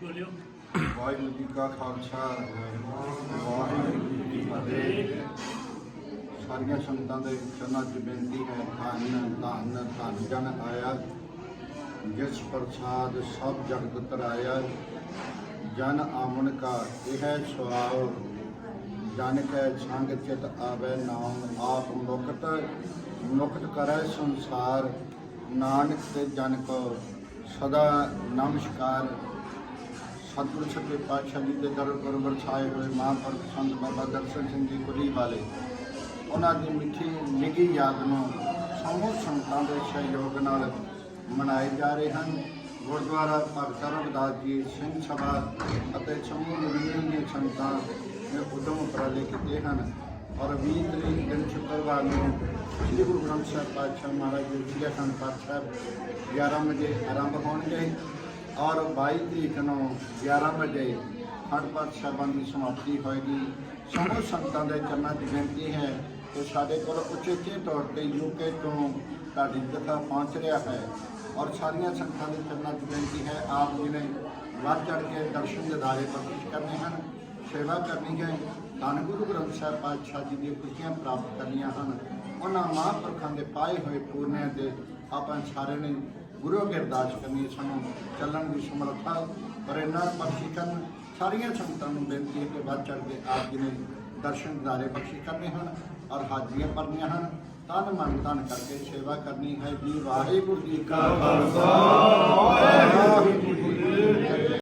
ਬੋਲਿਓ। ਵਾਹਿਗੁਰੂ ਜੀ ਕਾ ਖਾਲਸਾ, ਵਾਹਿਗੁਰੂ ਜੀ ਕੀ ਫਤਿਹ। ਸਾਰੀਆਂ ਸੰਗਤਾਂ ਦੇ ਚਰਨਾਂ 'ਚ ਬੇਨਤੀ ਹੈ, ਧੰਨ ਧੰਨ ਧੰਨ ਜਨ ਆਇਆ। ਜਿਸ ਪ੍ਰਸਾਦ ਸਭ ਜਗਤ ਤਰਾਇਆ, ਜਨ ਆਮਨ ਕਾ ਇਹ ਸਵਾਲ। ਜਨ ਕੈ ਸੰਗ ਚਿਤ ਆਵੇ ਨਾਮ, ਆਪ ਮੁਕਤ ਮੁਕਤ ਕਰੈ ਸੰਸਾਰ। ਨਾਨਕ ਤੇ ਜਨ ਕੋ ਸਦਾ ਨਮਸਕਾਰ। ਸਤਿਗੁਰ ਸੱਚੇ ਪਾਤਸ਼ਾਹ ਜੀ ਦੇ ਦਰ ਗੁਰਬਰ ਛਾਏ ਹੋਏ ਮਹਾਂਪੁਰਖ ਸੰਤ ਬਾਬਾ ਦਰਸ਼ਨ ਸਿੰਘ ਜੀ ਕੁਲੀ ਵਾਲੇ। ਉਹਨਾਂ ਦੀ ਮਿੱਠੀ ਨਿੱਘੀ ਯਾਦ ਨੂੰ ਸਮੂਹ ਸੰਤਾਂ ਦੇ ਸਹਿਯੋਗ ਨਾਲ ਮਨਾਏ ਜਾ ਰਹੇ ਹਨ। ਗੁਰਦੁਆਰਾ ਭਗਤ ਰਵਿਦਾਸ ਜੀ ਸਿੰਘ ਸਭਾ ਅਤੇ ਸਮੂਹ ਯੂਨੀਅਨ ਦੀਆਂ ਸੰਗਤਾਂ ਨੇ ਉਦਮ ਉਪਰਾਲੇ ਕੀਤੇ ਹਨ ਔਰ 20 ਤਰੀਕ ਦਿਨ ਸ਼ੁੱਕਰਵਾਰ ਨੂੰ ਸ੍ਰੀ ਗੁਰੂ ਗ੍ਰੰਥ ਸਾਹਿਬ ਪਾਤਸ਼ਾਹ ਮਹਾਰਾਜ ਜੀ ਸ੍ਰੀ ਅਖੰਡ ਪਾਠ ਸਾਹਿਬ 11 ਵਜੇ ਆਰੰਭ ਹੋਣਗੇ। ਔਰ 22 ਤਰੀਕ ਨੂੰ 11 ਵਜੇ ਖੰਡ ਪਾਠ ਸਾਹਿਬਾਂ ਦੀ ਸਮਾਪਤੀ ਹੋਏਗੀ। ਸਮੂਹ ਸੰਗਤਾਂ ਦੇ ਚਰਨਾਂ 'ਚ ਬੇਨਤੀ ਹੈ ਕਿ ਸਾਡੇ ਕੋਲ ਉਚੇਚੇ ਤੌਰ ਤੇ ਯੂਕੇ ਤੋਂ ਤੁਹਾਡੀ ਜਥਾ ਪਹੁੰਚ ਰਿਹਾ ਹੈ ਔਰ ਸਾਰੀਆਂ ਸੰਗਤਾਂ ਦੇ ਚਰਨਾਂ 'ਚ ਬੇਨਤੀ ਹੈ, ਆਪ ਜੀ ਨੇ ਵੱਧ ਚੜ ਕੇ ਦਰਸ਼ਨ ਦਿਦਾਰੇ ਬਖਸ਼ਿਸ਼ ਕਰਨੇ ਹਨ, ਸੇਵਾ ਕਰਨੀ ਹੈ। ਧੰਨ ਗੁਰੂ ਗ੍ਰੰਥ ਸਾਹਿਬ ਪਾਤਸ਼ਾਹ ਜੀ ਦੀਆਂ ਖੁਸ਼ੀਆਂ ਪ੍ਰਾਪਤ ਕਰਨੀਆਂ ਹਨ। ਉਹਨਾਂ ਮਹਾਂਪੁਰਖਾਂ ਦੇ ਪਾਏ ਹੋਏ ਪੂਰਨਿਆਂ ਤੇ ਆਪਾਂ ਸਾਰੇ ਨੇ ਗੁਰੂ ਅੱਗੇ ਅਰਦਾਸ ਕਰਨੀ ਸਾਨੂੰ, ਚੱਲਣ ਦੀ ਸਮਰੱਥਾ, ਪਰ ਇਹਨਾਂ ਬਖਸ਼ੀ ਕਰਨ, ਸਾਰੀਆਂ ਸੰਗਤਾਂ ਨੂੰ ਬੇਨਤੀ ਹੈ ਕਿ ਵੱਧ ਚੜ ਕੇ ਆਪ ਜੀ ਨੇ ਦਰਸ਼ਨ ਦਿਦਾਰੇ ਬਖਸ਼ੀ ਕਰਨੇ ਹਨ ਔਰ ਹਾਜ਼ਰੀਆਂ ਭਰਨੀਆਂ ਹਨ। ਤਨ ਮਨ ਧਨ ਕਰਕੇ ਸੇਵਾ ਕਰਨੀ ਹੈ ਜੀ। ਵਾਹਿਗੁਰੂ ਜੀ ਕਾ ਖਾਲਸਾ।